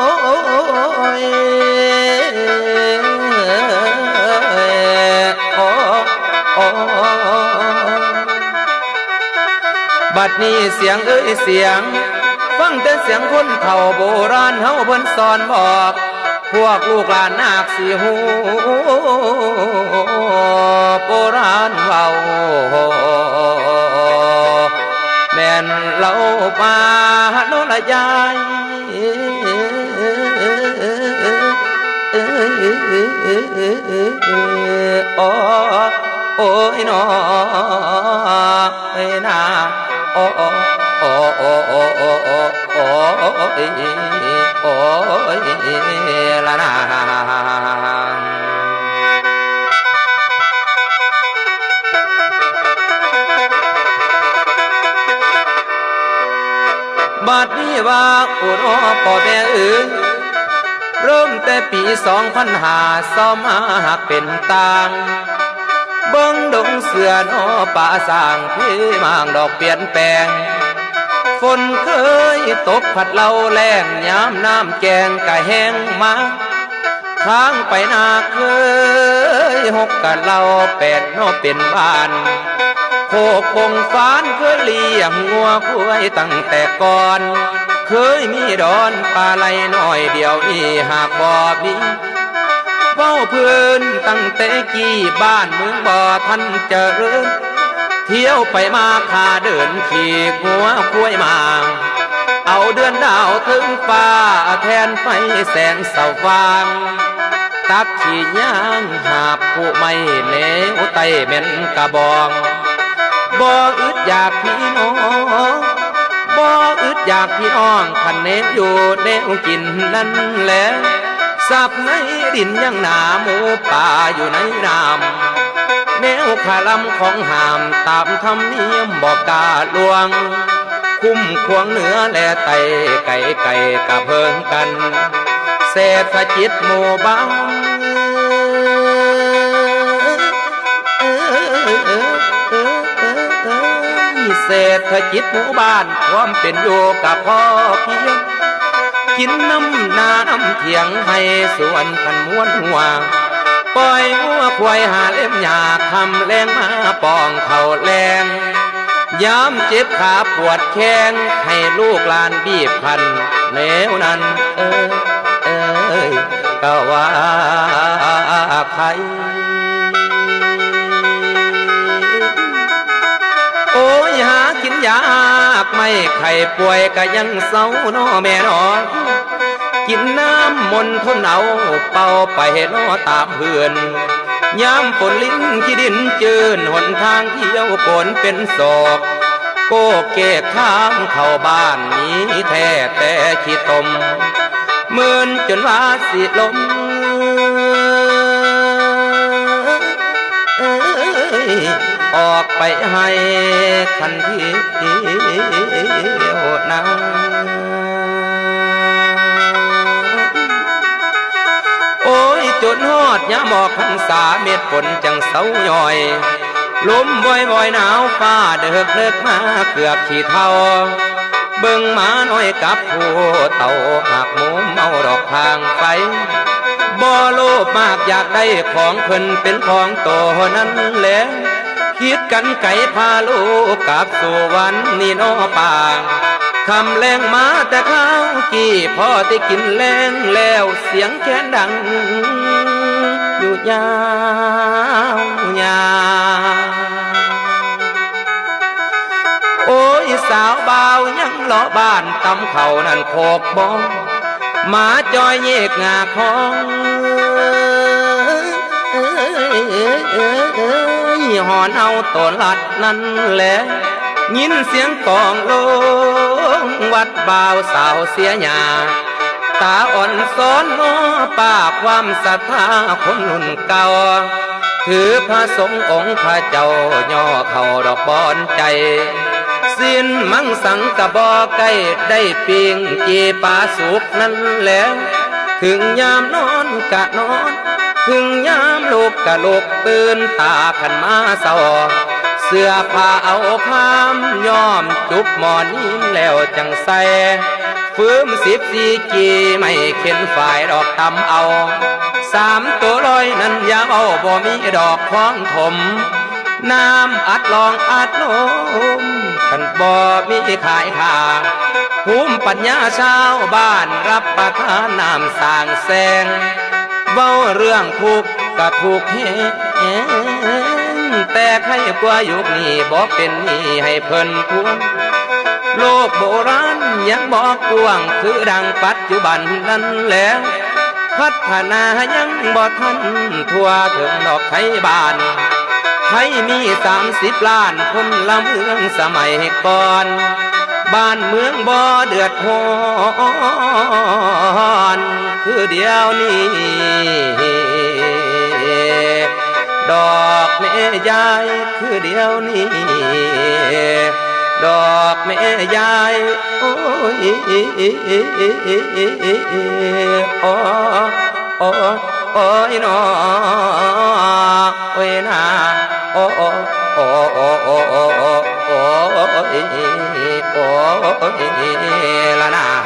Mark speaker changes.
Speaker 1: บัดนี้เสียงเอ้ยเสียง ฟังแต่เสียงคนเฒ่าโบราณเฮาเพิ่นสอนบอก พวกลูกหลานนาคสีหูโบราณเว้าแม่นเล่าป่าโนละยาย โอ้โอ้ยนอเอ้ยนาโอ้โอ้โอ้โอ้โอ้โอ้โอ้โอ้โอ้ยโอ้ยละนาบัดนี้ว่าโอ้โนพ่อแม่เอ๋ย เริ่มแต่ปีสองพันหาซ้อมมาหักเป็นต่างเบิ้งดงเสือนอป่าสางพี่มางดอกเปลี่ยนแปลง ฝนเคยตกผัดเราแรงยามน้ำแกงกะแห้งมาค้างไปนาเคยหกกะเราแปดนอเป็นบ้านโคกบงฟานเคยเลี้ยงงัวคุ้ยตั้งแต่ก่อน เคยมีดอนปลาไหลน้อยเดียวนี้หากบ่มีเว้าเพื่อนตั้งแต่กี้บ้านเมืองบ่ทันเจริญเที่ยวไปมาขาเดินขี่งัวคุ้ยมาเอาเดือนดาวถึงฟ้าแทนไฟแสงสว่างตักขี่ย่างหาบผู้ไม่เหลวไตเหม็นกระบองบ่อึดอยากพี่น้อง อึดอยากพี่น้องคันเนบอยู่แนวกินนั่นแหละสับในดินยังหนาหมูป่าอยู่ในน้ำแนวขาลำของหามตามธรรมเนียมบอกกาลวง คุ้มควงเหนือและไตไก่ไก่กะเพิงกันเศรษฐกิจหมู่บ้าน เศรษฐกิจหมู่บ้านความเป็นอยู่กับพ่อเพียง กินน้ำนาน้ำเถียงให้สวนขันม้วนหัวปล่อยหัวควายหาเล่มหยาทำแรงมาปองเข่าแรงยามเจ็บขาปวดแข้งให้ลูกลานบีบพันแนวนั้นเออเอยก็ว่าใคร ยากไม่ไข่ป่วยก็ยังเศร้าเนอแม่นอนกินน้ำมนต์ทนเอาเป่าไปเนอตามเพื่อนยามฝนลิ้นขี้ดินจืนหนทางเที่ยวฝนเป็นศอกโกเกกข้ามเข้าบ้านนี้แท้แต่ขี้ตมเมือนจนว่าสิลม ออกไปให้คันที่เที่ยวนโอ้ยจนฮอดยามหมอกพันษาเม็ดฝนจังเศร้าย่อยลมบ่อยบ่อยๆหนาวฟ้าเดือกเลิกมาเกือบขี้เท่าเบิ่งหมาน้อยกับผู้เต่าหักหมูเมาดอกทางไฟบ่โลภมากอยากได้ของเพิ่นเป็นของโตนั้นแหละ คิดกันไก่พาลูกกลับสู่วันนี่นอป่าคำแรงมาแต่ข้าวกี่พ่อได้กินแรงแล้วเสียงแค้นดัง อยู่ยาวยาวโอ้ยสาวบ่าวยังเลาะบ้านตำเขานั่นโคกบองหมาจอยเยกงาคอง หอนเอาตัวลัดนั่นแหละยินเสียงกองลงวัดบ่าวสาวเสียหยาตาอ่อนซ้อนน้อป้าความศรัทธาคนรุ่นเก่า ถือพระสงฆ์องค์พระเจ้าย่อเข่าดอกบอนใจสิ้นมังสังกะบอใกล้ได้ปิงจีปาสุกนั่นแหละถึงยามนอนกะนอน ถึงยามลูกกะลูกตื่นตาขันมาเศร้าเสื้อผ้าเอาพามย้อมจุบหมอนยิ้มแล้วจังใส่ฟื้มสิบสี่กีไม่เข็นฝ่ายดอกตำเอา สามตัวลอยนั้นยาเอาบ่มีดอกคล้องถม น้ำอัดลองอัดลมกันบ่มีขายทางภูมิปัญญาชาวบ้านรับประทานน้ำสางแสง เว้าเรื่องถูกข์ก็ถูกเฮแต่ใครกว่ายุคนี้บอกเป็นนี้ให้เพิ่นทวงโลกโบราณยังบอกกว้างคือดังปัจจุบันนั้นแหล้วพัฒนายังบ่ทันทั่วถึงดอกไทยบ้านไทยมีสามสิบล้านคนละเมืองสมัยก่อน บ้านเมืองบ่เดือดร้อนคือเดียวนี้ดอกแม่ยายคือเดียวนี้ดอกแม่ยายโอ้ยโอ้โอ้โอ้ยนอโอ้ยนาโอ้โอ้โอ้โอ้ โอ้ละนา